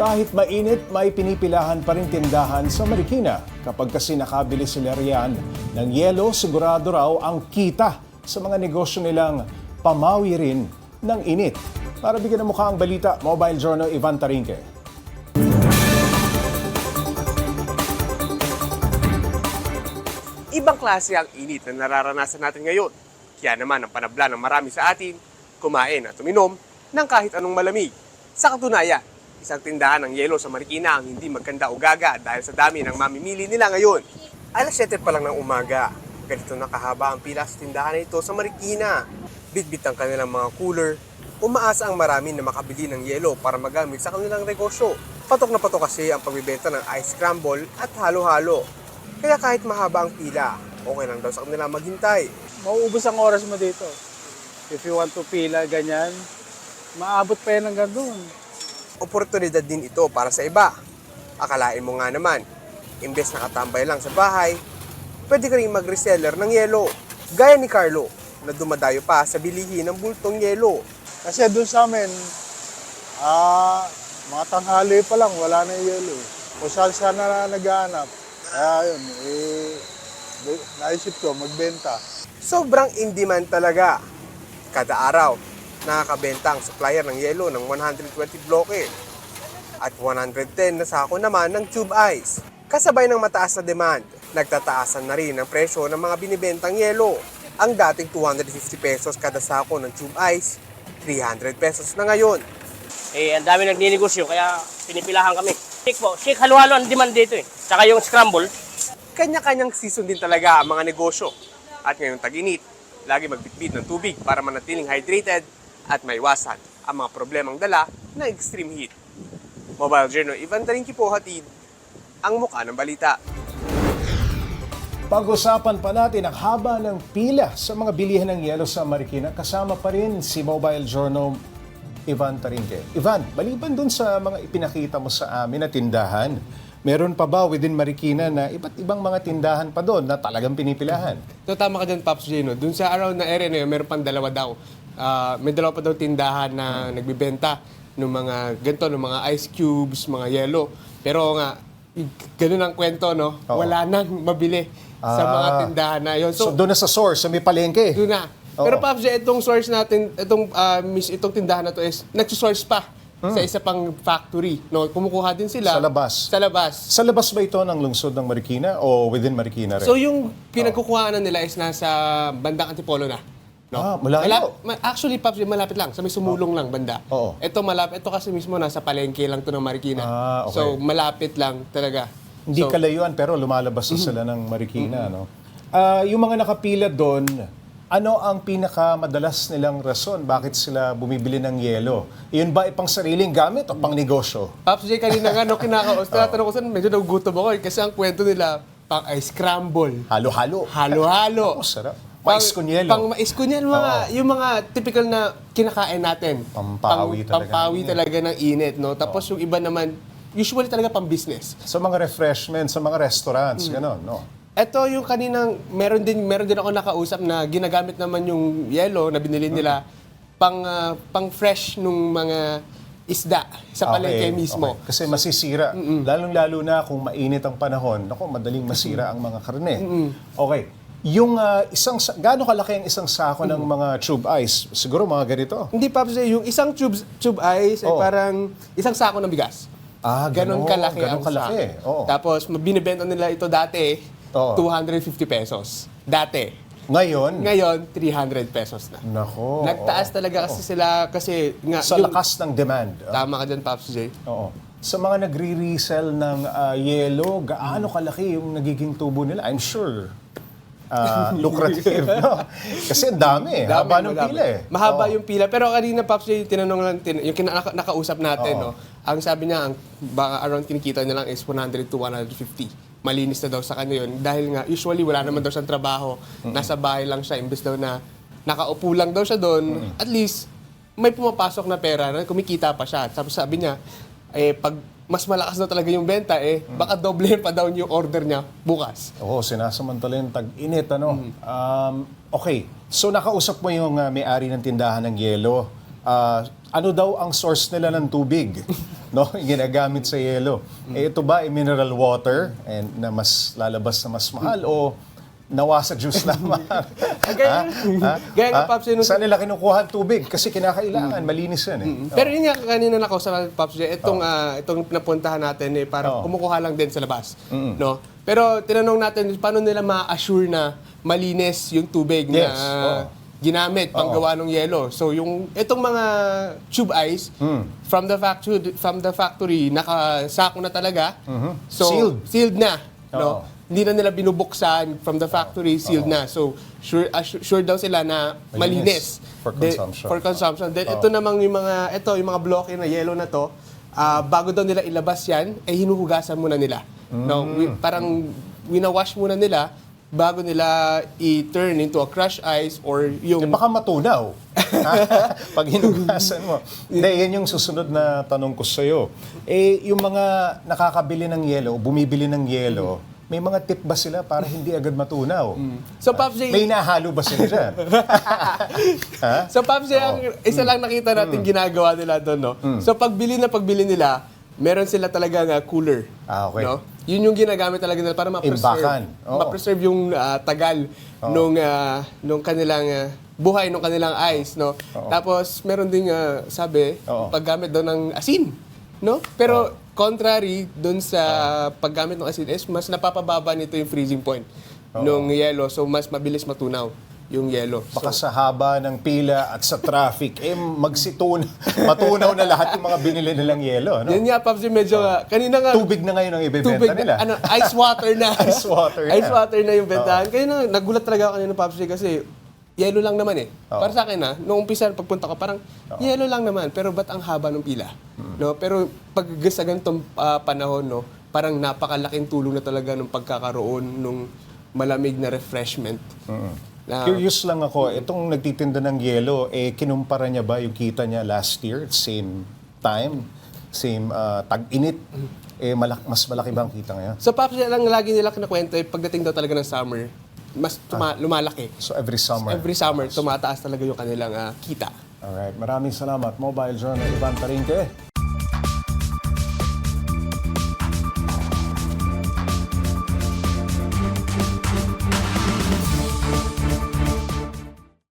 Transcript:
Kahit mainit, may pinipilahan pa rin tindahan sa Marikina. Kapag kasi nakabili sila riyan ng yelo, sigurado raw ang kita sa mga negosyo nilang pamawi rin ng init. Para bigyan ng mukha ang balita, Mobile Journal Ivan Tarinque. Ibang klase ang init na nararanasan natin ngayon. Kaya naman ang panabla ng marami sa atin, kumain at uminom ng kahit anong malamig. Sa katunayan, isang tindahan ng yelo sa Marikina ang hindi magkanda o gaga dahil sa dami ng mamimili nila ngayon. Alas 7 pa lang ng umaga, ganito na kahaba ang pila sa tindahan na ito sa Marikina. Bitbit ang kanilang mga cooler, umaasa ang marami na makabili ng yelo para magamit sa kanilang negosyo. Patok na patok kasi ang pagbibenta ng ice scramble at halo-halo. Kaya kahit mahaba ang pila, okay lang daw sa kanila maghintay. mauubos ang oras mo dito. If you want to pila, ganyan, maabot pa yan hanggang doon. Oportunidad din ito para sa iba. Akalain mo nga naman, imbes nakatambay lang sa bahay, pwede ka rin mag-reseller ng yelo. Gaya ni Carlo, na dumadayo pa sa bilihin ng bultong yelo. Kasi doon sa amin, ah, mga tanghali pa lang, wala na yung yelo. Kung saan saan na naghahanap. Kaya yun, eh, naisip ko, magbenta. Sobrang in demand talaga. Kada araw, nakakabenta ang supplier ng yelo ng 120 bloke at 110 na sako naman ng tube ice. Kasabay ng mataas na demand, nagtataasan na rin ang presyo ng mga binibentang yelo. Ang dating 250 pesos kada sako ng tube ice, 300 pesos na ngayon. Eh, ang dami nagninegosyo, kaya pinipilahan kami. Shake po, shake halo-halo ang demand dito eh. Tsaka yung scramble, Kanya-kanyang season din talaga ang mga negosyo. At ngayong tag-init, lagi magbitbit ng tubig para manatiling hydrated at maiwasan ang mga problemang dala ng extreme heat. Mobile Journal, Ivan Tarinki po hatid ang mukha ng balita. Pag-usapan pa natin ang haba ng pila sa mga bilihan ng yelo sa Marikina. Kasama pa rin si Mobile Journal Ivan Tarinque. Ivan, maliban dun sa mga ipinakita mo sa amin na tindahan, meron pa ba within Marikina na iba't ibang mga tindahan pa doon na talagang pinipilahan? So tama ka dyan, Pops Gino. Dun sa around na area na yun, meron pang dalawa daw. Ah, may dalawa pa daw tindahan na nagbibenta ng mga ganito, ng mga ice cubes, mga yelo. Pero nga, ganun ang kwento, no? Oo. Wala nang mabili sa mga Ah. tindahan na yun. So, So, doon na sa source, sa may palengke. doon na. Oo. Pero Pops, itong source natin, itong, ah, mis, itong tindahan na to is, nagsusource pa sa isa pang factory. No? Kumukuha din sila. Hmm. Sa labas. Sa labas. Sa labas ba ito ng lungsod ng Marikina o within Marikina rin? So yung pinagkukuhaan nila is nasa bandang Antipolo na. No? Ah, malayo. Malap- ma- actually, Pops, malapit lang. Sa may sumulong lang banda. Oo. Ito malapit. Ito kasi mismo nasa palengke lang to ng Marikina. Ah, okay. So malapit lang talaga. Hindi so, kalayuan pero lumalabas na sila ng Marikina, no? Ah, yung mga nakapila doon, ano ang pinakamadalas nilang rason bakit sila bumibili ng yelo? Yun ba ipang sariling gamit o pang negosyo? Pops J, kanina nga, no, kinakaos, tinatanong ko saan, medyo nagugutom ako eh. Kasi ang kwento nila, pang ice scramble. Halo-halo. Halo-halo. Ako, sarap. Mais con yelo. Pang mais con yelo, mga, yung mga typical na kinakain natin. Pampawi talaga Pampawi talaga ng init, no? Tapos yung iba naman, usually talaga pang business. Sa mga refreshments, sa mga restaurants, gano'n, no? Ito yung kaninang, meron din, meron din ako nakausap na ginagamit naman yung yellow na binili nila pang, ah, pang fresh nung mga isda sa palengke mismo. okay. Kasi masisira. Lalong-lalo na kung mainit ang panahon. Naku, madaling masira ang mga karne. Okay. Yung ah, isang, sa- gaano kalaki ang isang sako ng mga tube ice? Siguro mga ganito. Hindi pa yung isang tube, tube ice ay Oo. parang isang sako ng bigas. Ah, Ganon kalaki ganon ang kalaki. sako. Oo. Tapos binibenta nila ito dati, Oo. 250 pesos. Dati. Ngayon, Ngayon, 300 pesos na. nako. Nagtaas oo. talaga kasi sila, kasi nga, Sa yung- lakas ng demand. Tama ka dyan, Pops J. Oo. Sa mga nagre-resell ng ah, yelo, gaano kalaki yung nagiging tubo nila? I'm sure. Ah, lucrative, no? Kasi ang dami, eh. haba ng madami. pila eh. Mahaba yung pila. Pero kanina, Pops, yung tinanong lang, tin- yung kina- naka- nakausap natin, no? Ang sabi niya, ang baka around kinikita niya lang is 100 to 150. Malinis na daw sa kanya yun. Dahil nga, usually wala naman daw siyang trabaho. Nasa bahay lang siya. Imbes daw na nakaupo lang daw siya doon. At least, may pumapasok na pera na kumikita pa siya. Tapos sabi niya, eh, pag mas malakas daw talaga yung benta, eh, baka doble pa daw yung order niya bukas. Oo, sinasamantala yung tag-init, ano? Um, okay, so nakausap mo yung ah, may-ari ng tindahan ng yelo. Ah, ano daw ang source nila ng tubig? no? Yung ginagamit sa yelo. Eh, ito ba ay mineral water and na mas lalabas na mas mahal o nawasa juice lamang? Gaya- gaya nga, Paps, yun- Saan nila kinukuha ang tubig? Kasi kinakailangan, malinis yan eh. Pero yun nga, kanina na sa Pops itong, ah, itong napuntahan natin, eh, parang Oo. kumukuha lang din sa labas. No? Pero tinanong natin, paano nila ma-assure na malinis yung tubig Yes, na oo. ginamit pang gawa ng yelo. So yung itong mga tube ice Hmm. from the factory from the factory nakasako na talaga. So Mm-hmm. Sealed. sealed na, Oo. Hindi na nila binubuksan from the factory sealed na. So sure assure, sure daw sila na Malinis. malinis. For De- consumption. for consumption. Then ito namang yung mga ito yung mga bloke na yellow na to, ah, bago daw nila ilabas yan, eh hinuhugasan muna nila. No, Mm. wi- parang wina-wash muna nila bago nila i-turn into a crushed ice or yung Eh, baka matunaw. Pag hinugasan mo. Hindi, yan yung susunod na tanong ko sa'yo. Eh, yung mga nakakabili ng yelo, bumibili ng yelo, may mga tip ba sila para hindi agad matunaw? So Pops J, May nahalo ba sila dyan? So, Pops, J, ang isa lang nakita natin ginagawa nila doon, no? So, pagbili na pagbili nila, meron sila talaga nga cooler. Ah, okay. No? Yun yung ginagamit talaga nila para ma-preserve. Oo. Ma-preserve yung ah, tagal nung, ah, nung kanilang ah, buhay, nung kanilang ice, no? Tapos, meron ding ah, sabi, Oo. paggamit daw ng asin, no? Pero, contrary doon sa paggamit ng asin is mas napapababa nito yung freezing point nung yelo. So, mas mabilis matunaw yung yelo. Baka sa haba ng pila at sa traffic, eh magsitun, matunaw na lahat yung mga binili nilang yelo. Ano? Yan nga, yung medyo, ah, kanina nga, Tubig na ngayon ang ibebenta tubig nila. ano, ice water na. Ice water na. Ice water na yung bentahan. Kaya na, nagulat talaga ako kanina, Pops, kasi yelo lang naman eh. Para sa akin na, nung umpisa, pagpunta ko, parang yelo lang naman, pero ba't ang haba ng pila? No? Pero pag sa ganitong ah, panahon, no, parang napakalaking tulong na talaga ng pagkakaroon nung malamig na refreshment. Na, Curious lang ako, itong nagtitinda ng yelo, eh, kinumpara niya ba yung kita niya last year, same time, same ah, tag-init, eh, malak- mas malaki ba ang kita ngayon? so, Pops, lang lagi nila kinakwento, eh, pagdating daw talaga ng summer, mas tuma- lumalaki. So every summer. Every summer, tumataas talaga yung kanilang ah, kita. Alright, maraming salamat. Mobile Journal, Ivan Tarinque.